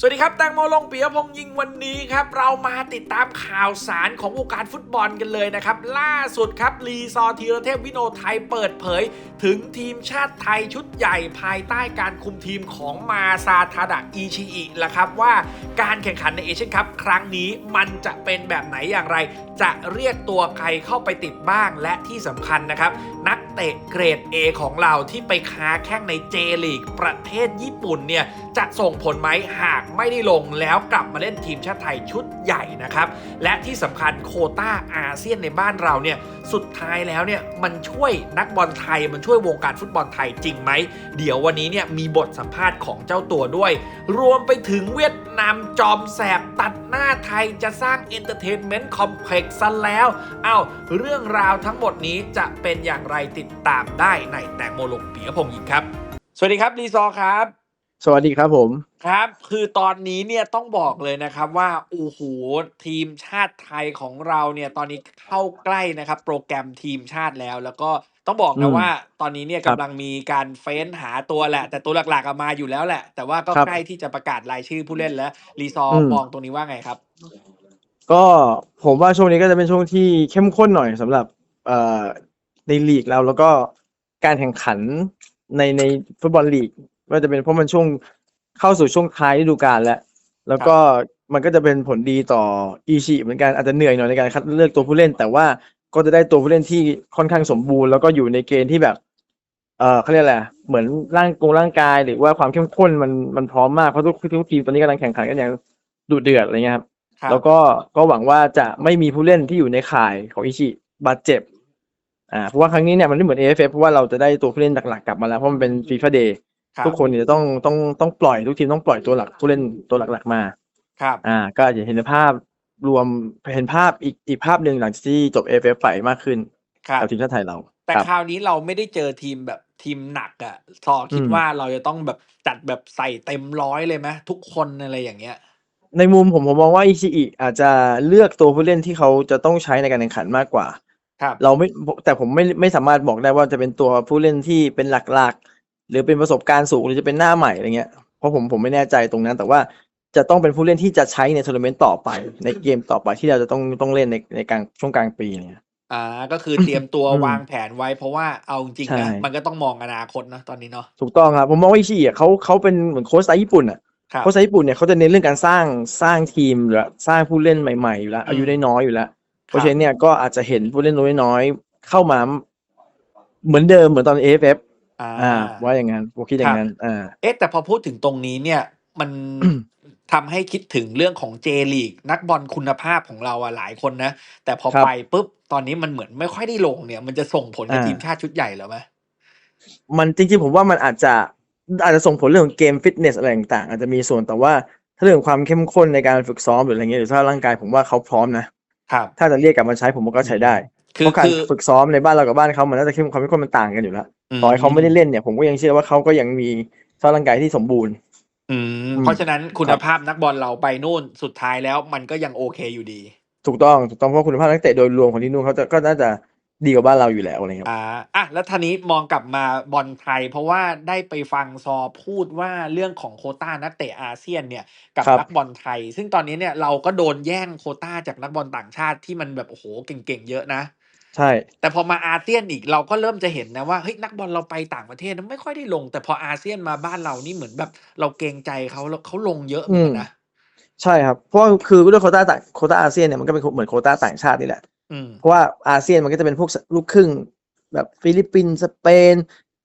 สวัสดีครับแตงโมลงเปียพงยิงวันนี้ครับ เรามาติดตามข่าวสารของวงการฟุตบอลกันเลยนะครับ ล่าสุดครับรีซอร์ธีรเทพวิโนไทยเปิดเผย ถึงทีมชาติไทยชุดใหญ่ภายใต้การคุมทีมของมาซาทาดะอิชิอิละครับว่าการแข่งขันในเอเชียนคัพครั้งนี้มันจะเป็นแบบไหนอย่างไร จะเรียกตัวใครเข้าไปติดบ้างและที่สำคัญนะครับ นัก เตะเกรด A ของเราที่ไปค้าแข้งในเจลีกประเทศญี่ปุ่นเนี่ยจะส่งผลไหมหากไม่ได้ลงแล้วกลับมาเล่นทีมชาติไทยชุดใหญ่นะครับ และที่สำคัญโคต้าอาเซียนในบ้านเราเนี่ยสุดท้ายแล้วเนี่ยมันช่วยนักบอลไทยมันช่วยวงการฟุตบอลไทยจริงไหม เดี๋ยววันนี้เนี่ยมีบทสัมภาษณ์ของเจ้าตัวด้วย รวมไปถึงเวียดนามจอมแสบตัดหน้าไทยจะสร้างเอนเตอร์เทนเมนต์คอมเพล็กซ์ซะแล้ว เอ้าเรื่องราวทั้งหมดนี้จะเป็นอย่างไรติดตามได้ในแตงโมลงเปียพงศ์ยิงครับ สวัสดีครับรีซอร์ครับ สวัสดีครับผมครับ คือตอนนี้เนี่ยต้องบอกเลยนะครับว่าโอ้โหทีมชาติไทยของเราเนี่ยตอนนี้เข้าใกล้นะครับ โปรแกรมทีมชาติแล้ว แล้วก็ต้องบอกอืนะมว่าตอนนี้เนี่ยครับกำลังมีการเฟ้นหาตัวแหละ แต่ตัวหลักๆอะมาอยู่แล้วแหละ แต่ว่าก็ครับใกล้ที่จะประกาศรายชื่อผู้เล่นแล้วรีซอร์อืมมองตรงนี้ว่าไงครับก็ผมว่าช่วงนี้ก็จะเป็นช่วงที่เข้มข้นหน่อยสำหรับเอ่อ ในลีกเราแล้วก็การแข่งขันในในฟุตบอลลีกว่าจะเป็นเพราะมันช่วงเข้าสู่ช่วงท้ายฤดูกาลแล้ว แล้วก็มันก็จะเป็นผลดีต่ออีชีเหมือนกันอาจจะเหนื่อยหน่อยในการคัดเลือกตัวผู้เล่น แต่ว่าก็จะได้ตัวผู้เล่นที่ค่อนข้างสมบูรณ์แล้วก็อยู่ในเกณฑ์ที่แบบ เอ่อเขาเรียกอะไรอะเหมือนร่างกงร่างกายหรือว่าความเข้มข้นมันมันพร้อมมากเพราะทุกทุกทีมตอนนี้กำลังแข่งขันกันอย่างดุเดือดอะไรเงี้ยครับครับแล้วก็ก็หวังว่าจะไม่มีผู้เล่นที่อยู่ในข่ายของอิชิบาดเจ็บ อ่าเพราะว่าครั้งนี้เนี่ยมันไม่เหมือน AFF เพราะว่าเราจะได้ตัวผู้เล่นหลักๆกลับมาแล้วเพราะมันเป็นฟีฟ่าเดย์ครับทุกคนเนี่ยจะต้องต้องต้องปล่อยทุกทีมต้องปล่อยตัวหลักผู้เล่นตัวหลักๆมา ครับอ่า ก็จะเห็นภาพรวมเห็นภาพอีกอีกภาพหนึ่งหลังจากที่จบ AFF ไปมากขึ้นครับ กับทีมชาติไทยเราแต่ครับคราวนี้เราไม่ได้เจอทีมแบบทีมหนักอะ่ะซอคิดอืม ว่าเราจะต้องแบบจัดแบบใส่เต็มร้อยเลยไหมทุกคนอะไรอย่างเงี้ย ในมุมผมผมมองว่าอิชิอิอาจจะเลือกตัวผู้เล่นที่เขาจะต้องใช้ในการแข่งขันมากกว่า ครับเราไม่แต่ผมไม่ไม่สามารถบอกได้ว่าจะเป็นตัวผู้เล่นที่เป็นหลักๆ หรือเป็นประสบการณ์สูงหรือจะเป็นหน้าใหม่อะไรเงี้ยเพราะผมผมไม่แน่ใจตรงนั้น แต่ว่าจะต้องเป็นผู้เล่นที่จะใช้ในทัวร์นาเมนต์ต่อไป ในเกมต่อไปที่เราจะต้องต้องเล่นในในกลางช่วงกลางปีเนี่ยอ่าก็คือเตรียมตัวอืมวางแผนไว้เพราะว่าเอาจริงๆนะใช่มันก็ต้องมองอนาคตนะตอนนี้เนาะถูกต้องครับผมมองว่าอิชิอิเขาเขาเป็นเหมือนโค้ชสไตล์ญี่ปุ่นอะครับโค้ชสไตล์ญี่ปุ่นเนี่ยเขาจะเน้นเรื่องการสร้างสร้างทีมหรือสร้างผู้เล่นใหม่ๆอยู่แล้วอืมอายุน้อยๆอยู่แล้วค เพรับราะฉะนั้นเนี่ยก็อาจจะเห็นผู้เล่นน้อยๆเข้ามาเหมือนเดิมเหมือนตอน AFF อ่าอ่า ว่าอย่างนั้นผมคิดอย่างนั้นอ่าเอ๊ะแต่พอพูดถึงตรงนี้เนี่ย มันทำให้คิดถึงเรื่องของเจลีก นักบอลคุณภาพของเราอะหลายคนนะ แต่พอครับไปปุ๊บ ตอนนี้มันเหมือนไม่ค่อยได้ลงเนี่ย มันจะส่งผลกับอ่าทีมชาติชุดใหญ่เหรอไหมมันจริงๆผมว่ามันอาจจะอาจจะส่งผลเรื่องของเกมฟิตเนสอะไรต่างๆอาจจะมีส่วนแต่ว่าถ้าเรื่องของความเข้มข้นในการฝึกซ้อมหรืออะไรเงี้ยหรือสภาพร่างกายผมว่าเขาพร้อมนะ ครับถ้าจะเรียกกลับมาใช้ผมว่าก็ใช้ได้คืเพอราะการคือ ฝึกซ้อมในบ้านเรากับบ้านเขามันน่าจะเข้มความเข้มข้นมันต่างกันอยู่แล้วมต่อให้เขาไม่ได้เล่นเนี่ยผมก็ยังเชื่อว่าเขาก็ยังมีสภาพร่างกายที่สมบูรณ์ อืมอืมเพราะฉะนั้นคุณครับภาพนักบอลเราไปนู่นสุดท้ายแล้วมันก็ยังโอเคอยู่ดี ถูกต้องถูกต้องเพราะคุณภาพนักเตะโดยรวมของที่นู่นเขาจะก็น่าจะ ดีกว่าบ้านเราอยู่แล้วอะไรเงี้ยอ่าอะแล้วทีนี้มองกลับมาบอลไทย เพราะว่าได้ไปฟังซอพูดว่าเรื่องของโควต้านักเตะอาเซียนเนี่ยกับครับนักบอลไทย ซึ่งตอนนี้เนี่ยเราก็โดนแย่งโควต้าจากนักบอลต่างชาติที่มันแบบโอ้โหเก่งๆเยอะนะใช่ แต่พอมาอาเซียนอีกเราก็เริ่มจะเห็นนะว่าเฮ้ยนักบอลเราไปต่างประเทศนะไม่ค่อยได้ลง แต่พออาเซียนมาบ้านเรานี่เหมือนแบบ เราเกรงใจเขาแล้วเขาลงเยอะเหมือนกันนะใช่ครับเพราะว่าคือด้วยโควต้าต่างโควต้าอาเซียนเนี่ยมันก็เป็นเหมือนโควต้าต่างชาตินี่แหละอืม เพราะว่าอาเซียนมันก็จะเป็นพวกลูกครึ่ง แบบฟิลิปปินส์สเปน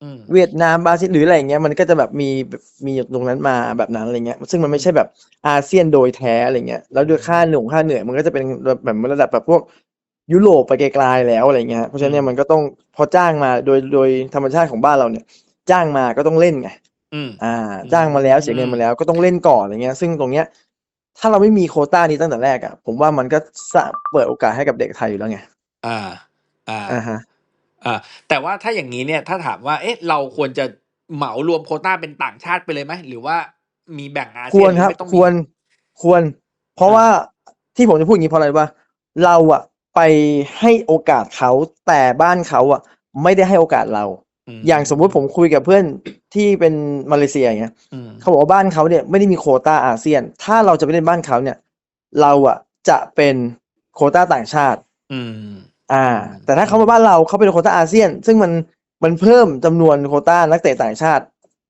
อืมเวียดนามบราซิลหรืออะไรอย่างเงี้ยมันก็จะแบบมีแบบมีตรงนั้นมาแบบนั้นอะไรเงี้ย ซึ่งมันไม่ใช่แบบอาเซียนโดยแท้อะไรเงี้ยแล้วด้วยค่าหนุ่งค่าเหนื่อยมันก็จะเป็นแบบแบบระดับแบบพวกยุโรปไปไกลๆแล้วอะไรเงี้ยเพราะฉะนั้นเนี่ยมันก็ต้องพอจ้างมาโดยโดยธรรมชาติของบ้านเราเนี่ย จ้างมาก็ต้องเล่นไงอืมอ่า จ้างมาแล้วเสียเงินมาแล้วก็ต้องเล่นก่อนอะไรเงี้ย ซึ่งตรงเนี้ย ถ้าเราไม่มีโควต้านี้ตั้งแต่แรกอะ ผมว่ามันก็สร้างเปิดโอกาสให้กับเด็กไทยอยู่แล้วไงอ่า อ่าอ่าฮะ อ่าแต่ว่าถ้าอย่างนี้เนี่ยถ้าถามว่า เอ๊ะ เราควรจะเหมารวมโควต้าเป็นต่างชาติไปเลยไหมหรือว่ามีแบ่งอาคเซีวยรนหรือครับ ไม่ต้องคมีวรควร เพราะอ่าว่าที่ผมจะพูดอย่างนี้เพราะอะไรว่า เราอะไปให้โอกาสเขาแต่บ้านเขาอะไม่ได้ให้โอกาสเราม อย่างสมมุติผมคุยกับเพื่อนที่เป็นมาเลเซียอย่างเงี้ยอืมเขาบอกว่าบ้านเขาเนี่ยไม่ได้มีโควต้าอาเซียน ถ้าเราจะไปเล่นบ้านเขาเนี่ย เราอะจะเป็นโควต้าต่างชาติ อืม อ่า แต่ถ้าเขามาบ้านเราเขาเป็นโควต้าอาเซียน ซึ่งมันมันเพิ่มจำนวนโควต้านักเตะต่างชาติ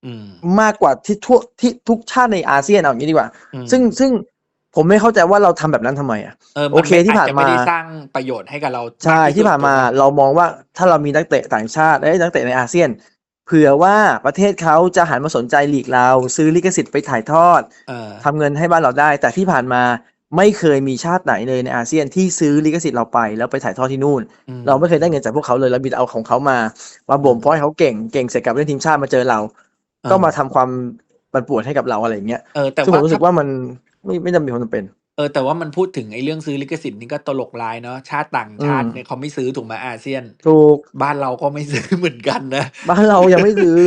อืมมากกว่าที่ทั่วที่ทุกชาติในอาเซียนเอาอย่างนี้ดีกว่าอืมซึ่งซึ่ง ผมไม่เข้าใจว่าเราทำแบบนั้นทำไมอะเออโอเคที่ผ่านมาอาจจะไม่ได้สร้างประโยชน์ให้กับเรา ใช่กสุดที่ผ่านมาถูกไหเรามองว่าถ้าเรามีนักเตะต่างชาติเอ้ยนักเตะในอาเซียน เผื่อว่าประเทศเขาจะหันมาสนใจลีกเรา ซื้อลิขสิทธิ์ไปถ่ายทอดเออทำเงินให้บ้านเราได้ แต่ที่ผ่านมาไม่เคยมีชาติไหนเลยในอาเซียนที่ซื้อลิขสิทธิ์เราไปแล้วไปถ่ายทอดที่นู่นอืมเราไม่เคยได้เงินจากพวกเขาเลยเราบิดเอาของเขามามาบ่มเพราะให้เขาเก่งเก่งเสร็จกลับเล่นทีมชาติมาเจอเรา ก็มาทำความบันป่วนให้กับเราอะไรอย่างเงี้ยเออแต่ซึ่งผว่ามรู้สึกว่ามัน ไม่ไม่จำเป็นความจำเป็น เออ แต่ว่ามันพูดถึงไอ้เรื่องซื้อลิขสิทธิ์นี่ก็ตลกร้ายเนาะชาติต่างชาติอืมเนี่ยเขาไม่ซื้อถูกไหมอาเซียน ถูก บ้านเราก็ไม่ซื้อเหมือนกันนะ บ้านเรายังไม่ซื้อ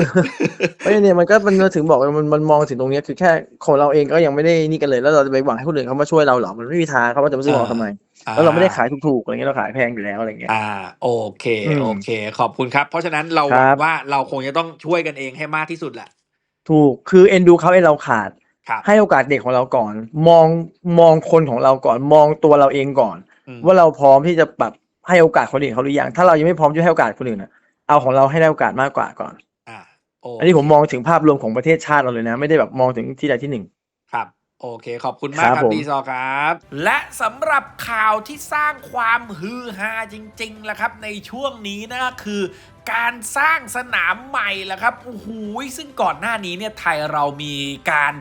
เพราะฉะนั้นเนี่ยมันก็มันถึงบอกว่ามันมันมองถึงตรงเนี้ยคือแค่ของเราเองก็ยังไม่ได้นี่กันเลย แล้วเราจะไปหวังให้คนอื่นเขามาช่วยเราเหรอมันไม่มีทางเขาว่าจะมาซื้อของเราทำไมแล้วเราไม่ได้ขายถูกๆอะไรเงี้ยเราขายแพงอยู่แล้วอะไรเงี้ย อ่า โอเคอืมโอเค ขอบคุณครับ เพราะฉะนั้นเราคหรัวังบว่าเราคงจะต้องช่วยกันเองให้มากที่สุดแหละถูกคือเอ็นดูเขาเอ็นเราขาดครับ ให้โอกาสเด็กของเราก่อน มองมองคนของเราก่อน มองตัวเราเองก่อนอืมว่าเราพร้อมที่จะแบบให้โอกาสคนอื่นเขาหรือยังถ้าเรายังไม่พร้อมจะให้โอกาสคนอื่นนะเอาของเราให้ได้โอกาสมากกว่าก่อนอ่าโออันนี้ผมมองถึงภาพรวมของประเทศชาติเราเลยนะ ไม่ได้แบบมองถึงที่ใดที่หนึ่งครับโอเค ขอบคุณมากครับครับผมดีซอครับ และสำหรับข่าวที่สร้างความฮือฮาจริงๆละครับ ในช่วงนี้นะคือการสร้างสนามใหม่ละครับโอ้โหซึ่งก่อนหน้านี้เนี่ยไทยเรามีการ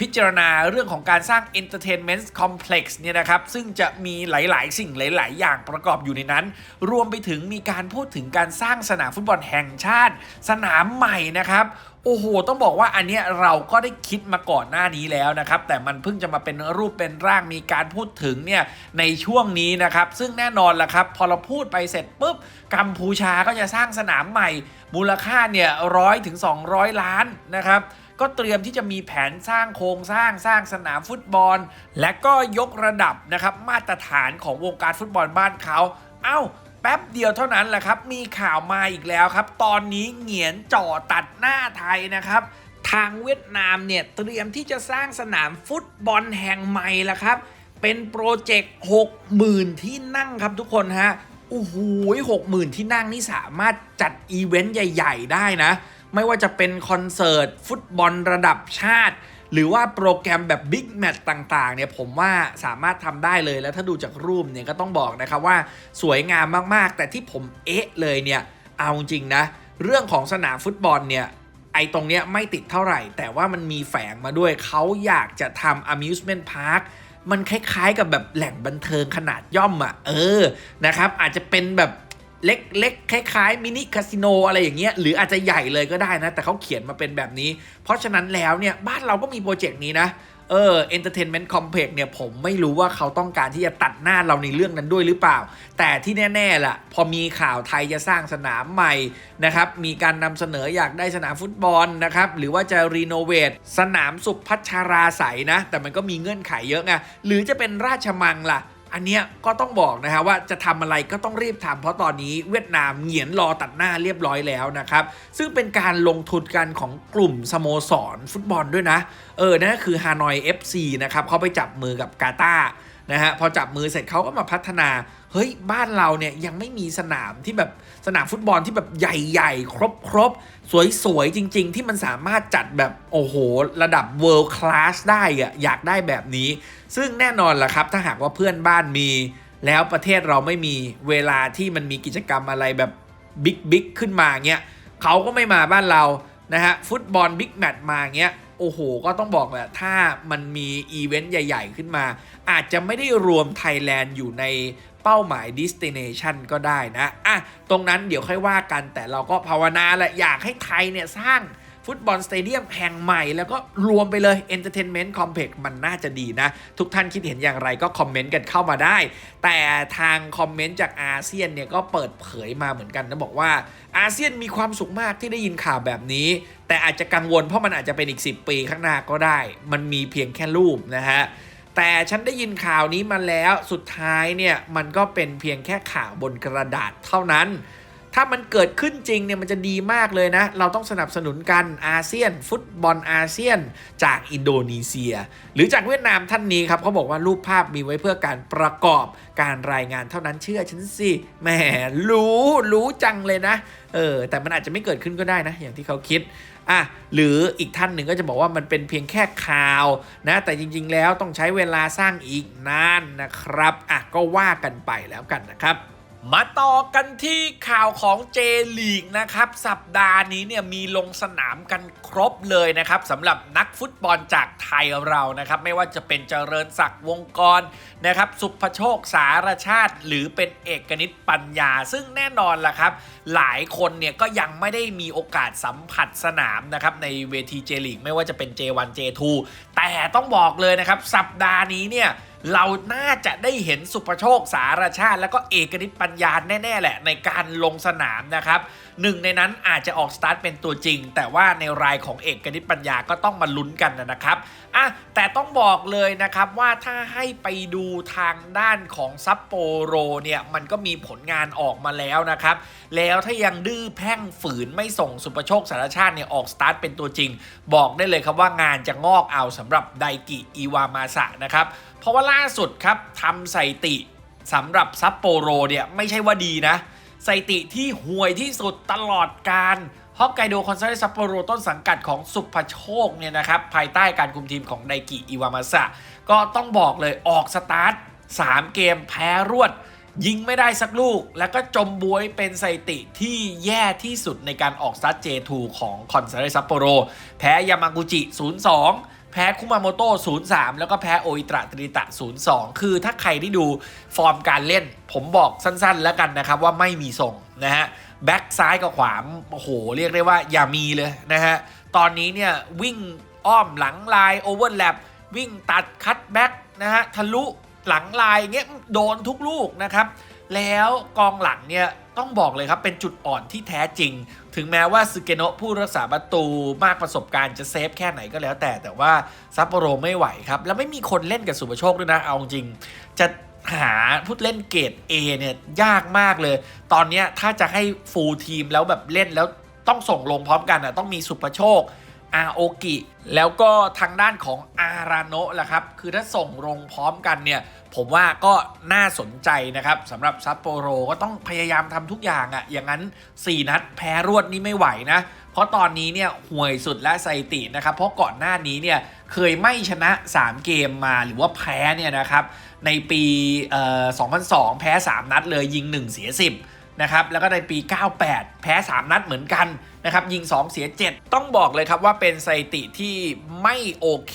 พิจารณาเรื่องของการสร้าง Entertainment Complex เนี่ยนะครับซึ่งจะมีหลาย ๆ สิ่งหลาย ๆ อย่างประกอบอยู่ในนั้น รวมไปถึงมีการพูดถึงการสร้างสนามฟุตบอลแห่งชาติ สนามใหม่นะครับโอ้โห ต้องบอกว่าอันเนี้ยเราก็ได้คิดมาก่อนหน้านี้แล้วนะครับ แต่มันเพิ่งจะมาเป็นรูปเป็นร่างมีการพูดถึงเนี่ยในช่วงนี้นะครับ ซึ่งแน่นอนละครับ พอเราพูดไปเสร็จปุ๊บ กัมพูชาก็จะสร้างสนามใหม่ มูลค่าเนี่ยร้อยถึง 200 ล้านนะครับ ก็เตรียมที่จะมีแผนสร้างโครงสร้างสร้างสนามฟุตบอล และก็ยกระดับนะครับมาตรฐานของวงการฟุตบอลบ้านเขา เอ้าแป๊บเดียวเท่านั้นแหละครับ มีข่าวมาอีกแล้วครับ ตอนนี้เหงียนจ่อตัดหน้าไทยนะครับทางเวียดนามเนี่ยเตรียมที่จะสร้างสนามฟุตบอลแห่งใหม่ละครับ เป็นโปรเจกต์60,000ที่นั่งครับทุกคนฮะโอ้โหหกหมื่นที่นั่งนี่สามารถจัดอีเวนต์ใหญ่ ๆ ได้นะ ไม่ว่าจะเป็นคอนเสิร์ต ฟุตบอลระดับชาติ หรือว่าโปรแกรมแบบบิ๊กแมตช์ต่างๆเนี่ยผมว่าสามารถทำได้เลยแล้วถ้าดูจากรูปเนี่ยก็ต้องบอกนะครับว่าสวยงามมากๆ แต่ที่ผมเอ๊ะเลยเนี่ยเอาจริงนะ เรื่องของสนามฟุตบอลเนี่ยไอ้ตรงเนี้ยไม่ติดเท่าไหร่ แต่ว่ามันมีแฝงมาด้วยเขาอยากจะทำ amusement park มันคล้ายๆกับแบบแหล่งบันเทิงขนาดย่อมอะ่ะ เออนะครับ อาจจะเป็นแบบ เล็กๆคล้ายๆมินิคาสิโนอะไรอย่างเงี้ยหรืออาจจะใหญ่เลยก็ได้นะ แต่เขาเขียนมาเป็นแบบนี้ เพราะฉะนั้นแล้วเนี่ย บ้านเราก็มีโปรเจกต์นี้นะเออ Entertainment Complex เนี่ยผมไม่รู้ว่าเขาต้องการที่จะตัดหน้าเราในเรื่องนั้นด้วยหรือเปล่า แต่ที่แน่ๆล่ะ พอมีข่าวไทยจะสร้างสนามใหม่นะครับ มีการนำเสนออยากได้สนามฟุตบอลนะครับ หรือว่าจะรีโนเวทสนามสุพัชราใสนะ แต่มันก็มีเงื่อนไขเยอะไงหรือจะเป็นราชมังล่ะ อันเนี้ยก็ต้องบอกนะฮะว่าจะทำอะไรก็ต้องรีบทำเพราะตอนนี้เวียดนามเหงียนรอตัดหน้าเรียบร้อยแล้วนะครับ ซึ่งเป็นการลงทุนกันของกลุ่มสโมสรฟุตบอลด้วยนะ เออนั่นก็คือฮานอย FC นะครับเขาไปจับมือกับกาตาร์ นะฮะพอจับมือเสร็จเขาก็มาพัฒนา เฮ้ยบ้านเราเนี่ยยังไม่มีสนามที่แบบสนามฟุตบอลที่แบบใหญ่ๆ ครบๆ สวยๆ จริง ๆ ที่มันสามารถจัดแบบโอ้โห ระดับ world class ได้อะอยากได้แบบนี้ ซึ่งแน่นอนล่ะครับ ถ้าหากว่าเพื่อนบ้านมี แล้วประเทศเราไม่มีเวลาที่มันมีกิจกรรมอะไรแบบบิ๊กบิ๊กขึ้นมาเงี้ยเขาก็ไม่มาบ้านเรานะฮะฟุตบอลบิ๊กแมตช์มาเงี้ย โอ้โห ก็ต้องบอกแหละถ้ามันมีอีเวนต์ใหญ่ ๆ ขึ้นมา อาจจะไม่ได้รวมไทยแลนด์อยู่ในเป้าหมาย destination ก็ได้นะ อะ ตรงนั้นเดี๋ยวค่อยว่ากันแต่เราก็ภาวนาแหละอยากให้ไทยเนี่ยสร้าง ฟุตบอลสเตเดียมแห่งใหม่ แล้วก็รวมไปเลย Entertainment Complex มันน่าจะดีนะ ทุกท่านคิดเห็นอย่างไรก็คอมเมนต์กันเข้ามาได้ แต่ทางคอมเมนต์จากอาเซียนเนี่ยก็เปิดเผยมาเหมือนกันนะบอกว่าอาเซียนมีความสุขมากที่ได้ยินข่าวแบบนี้ แต่อาจจะกังวลเพราะมันอาจจะเป็นอีก 10 ปีข้างหน้าก็ได้ มันมีเพียงแค่รูปนะฮะแต่ฉันได้ยินข่าวนี้มาแล้วสุดท้ายเนี่ยมันก็เป็นเพียงแค่ข่าวบนกระดาษเท่านั้น ถ้ามันเกิดขึ้นจริงเนี่ยมันจะดีมากเลยนะ เราต้องสนับสนุนกันอาเซียน ฟุตบอลอาเซียน จากอินโดนีเซีย หรือจากเวียดนามท่านนี้ครับเขาบอกว่ารูปภาพมีไว้เพื่อการประกอบการรายงานเท่านั้นเชื่อฉันสิแหมรู้รู้จังเลยนะเออแต่มันอาจจะไม่เกิดขึ้นก็ได้นะ อย่างที่เขาคิดอะหรืออีกท่านหนึ่งก็จะบอกว่ามันเป็นเพียงแค่ข่าวนะ แต่จริงๆแล้วต้องใช้เวลาสร้างอีกนานนะครับอะก็ว่ากันไปแล้วกันนะครับ มาต่อกันที่ข่าวของเจลีกนะครับ สัปดาห์นี้เนี่ยมีลงสนามกันครบเลยนะครับสำหรับนักฟุตบอลจากไทยเรานะครับ ไม่ว่าจะเป็นเจริญศักดิ์วงกรนะครับ สุภโชคสารชาติ หรือเป็นเอกนิตปัญญา ซึ่งแน่นอนล่ะครับ หลายคนเนี่ยก็ยังไม่ได้มีโอกาสสัมผัสสนามนะครับในเวทีเจลีกไม่ว่าจะเป็น J1 J2 แต่ต้องบอกเลยนะครับสัปดาห์นี้เนี่ย เราน่าจะได้เห็นสุภโชคสารชาติ แล้วก็เอกนิตปัญญาแน่ๆแหละ ในการลงสนามนะครับหนึ่งในนั้นอาจจะออกสตาร์ทเป็นตัวจริง แต่ว่าในรายของเอกนิตปัญญาก็ต้องมาลุ้นกันนะครับอะแต่ต้องบอกเลยนะครับว่าถ้าให้ไปดูทางด้านของซัปโปโรเนี่ยมันก็มีผลงานออกมาแล้วนะครับแล้วถ้ายังดื้อแพ่งฝืนไม่ส่งสุภโชคสารชาติเนี่ยออกสตาร์ทเป็นตัวจริง บอกได้เลยครับว่างานจะงอกเอาสำหรับไดกิอีวามาสะนะครับ เพราะว่าล่าสุดครับทำสถิติสำหรับซัปโปโรเนี่ยไม่ใช่ว่าดีนะสถิติที่ห่วยที่สุดตลอดการฮอกไกโดคอนซาเรซัปโปโรต้นสังกัดของสุภโชคเนี่ยนะครับภายใต้การคุมทีมของไดกิอิวามาสะก็ต้องบอกเลยออกสตาร์ท 3 เกมแพ้รวด ยิงไม่ได้สักลูก แล้วก็จมบวยเป็นสถิติที่แย่ที่สุดในการออกสตาร์ท J2 ของคอนซาเรซัปโปโรแพ้ยามากุจิ 0-2 แพ้คุมาโมโต้0-3 แล้วก็แพ้โออิตระตริตะ 0-2 คือถ้าใครที่ดูฟอร์มการเล่น ผมบอกสั้นๆ แล้วกันนะครับ ว่าไม่มีส่งนะฮะ แบ็กซ้ายกับขวาโอ้โห เรียกได้ว่าอย่ามีเลยนะฮะ ตอนนี้เนี่ย วิ่งอ้อมหลังลายโอเวอร์แลปวิ่งตัดคัตแบ็กนะฮะ ทะลุหลังลายเงี้ยโดนทุกลูกนะครับ แล้วกองหลังเนี่ยต้องบอกเลยครับเป็นจุดอ่อนที่แท้จริง ถึงแม้ว่าซึเกโนะผู้รักษาประตูมากประสบการณ์จะเซฟแค่ไหนก็แล้วแต่แต่ว่าซัปโปโรไม่ไหวครับ แล้วไม่มีคนเล่นกับสุภโชคด้วยนะ เอาจริง จะหาผู้เล่นเกรด A เนี่ยยากมากเลย ตอนนี้ถ้าจะให้ฟูลทีมแล้วแบบเล่นแล้วต้องส่งลงพร้อมกันอะต้องมีสุภโชคอาโอกิ แล้วก็ทางด้านของอาราโนะล่ะครับ คือถ้าส่งลงพร้อมกันเนี่ย ผมว่าก็น่าสนใจนะครับสำหรับซัปโปโรก็ต้องพยายามทำทุกอย่างอะ่ะ อย่างนั้น 4 นัดแพ้รวดนี่ไม่ไหวนะ เพราะตอนนี้เนี่ยห่วยสุดและสถิตินะครับ เพราะก่อนหน้านี้เนี่ยเคยไม่ชนะ 3 เกมมาหรือว่าแพ้เนี่ยนะครับ ในปี 2002 แพ้ 3 นัดเลยยิง 1 เสีย 10 นะครับแล้วก็ในปี 98 แพ้ 3 นัดเหมือนกันนะครับยิง 2 เสีย 7 ต้องบอกเลยครับว่าเป็นสถิติที่ไม่โอเค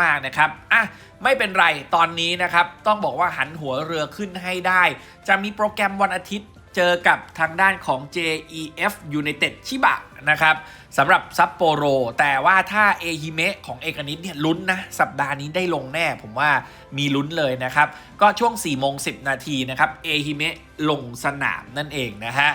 มากๆนะครับอะไม่เป็นไรตอนนี้นะครับต้องบอกว่าหันหัวเรือขึ้นให้ได้ จะมีโปรแกรมวันอาทิตย์ เจอกับทางด้านของ JEF United ชิบะนะครับสำหรับซัปโปโร แต่ว่าถ้าเอฮิเมะของเอกนิตเนี่ยลุ้นนะ สัปดาห์นี้ได้ลงแน่ ผมว่ามีลุ้นเลยนะครับ ก็ช่วง4โมง10 นาทีนะครับเอฮิเมะลงสนามนั่นเองนะฮะ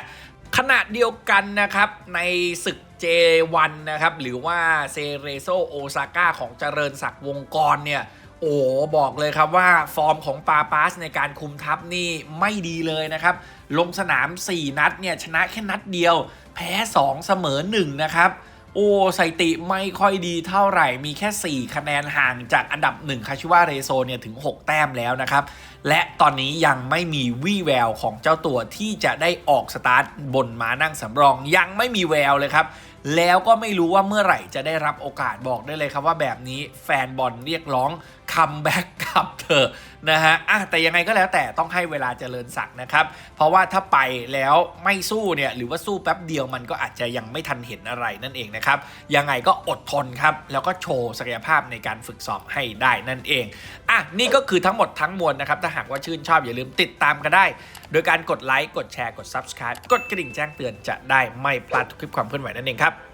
ขณะเดียวกันนะครับในศึก J1 นะครับหรือว่าเซเรโซโอซาก้าของเจริญศักดิ์วงกรเนี่ย โอ้บอกเลยครับว่าฟอร์มของปาปาสในการคุมทัพนี่ไม่ดีเลยนะครับ ลงสนาม 4 นัดเนี่ยชนะแค่นัดเดียว แพ้ 2 เสมอ 1 นะครับ โอ้สติไม่ค่อยดีเท่าไหร่มีแค่ 4 คะแนนห่างจากอันดับ 1 คาชิวาเรโซเนี่ยถึง 6 แต้มแล้วนะครับ และตอนนี้ยังไม่มีวี่แววของเจ้าตัวที่จะได้ออกสตาร์ทบนม้านั่งสำรองยังไม่มีแววเลยครับแล้วก็ไม่รู้ว่าเมื่อไหร่จะได้รับโอกาสบอกได้เลยครับว่าแบบนี้แฟนบอลเรียกร้อง คัมแบ็กกลับเถอะนะฮะอะแต่ยังไงก็แล้วแต่ต้องให้เวลาเจริญศักดิ์นะครับ เพราะว่าถ้าไปแล้วไม่สู้เนี่ยหรือว่าสู้แป๊บเดียวมันก็อาจจะยังไม่ทันเห็นอะไรนั่นเองนะครับ ยังไงก็อดทนครับ แล้วก็โชว์ศักยภาพในการฝึกซ้อมให้ได้นั่นเองอะนี่ก็คือทั้งหมดทั้งมวลนะครับ ถ้าหากว่าชื่นชอบอย่าลืมติดตามกันได้ โดยการกดไลค์กดแชร์กด Subscribe กดกระดิ่งแจ้งเตือนจะได้ไม่พลาดทุกคลิปความเคลื่อนไหวนั่นเองครับ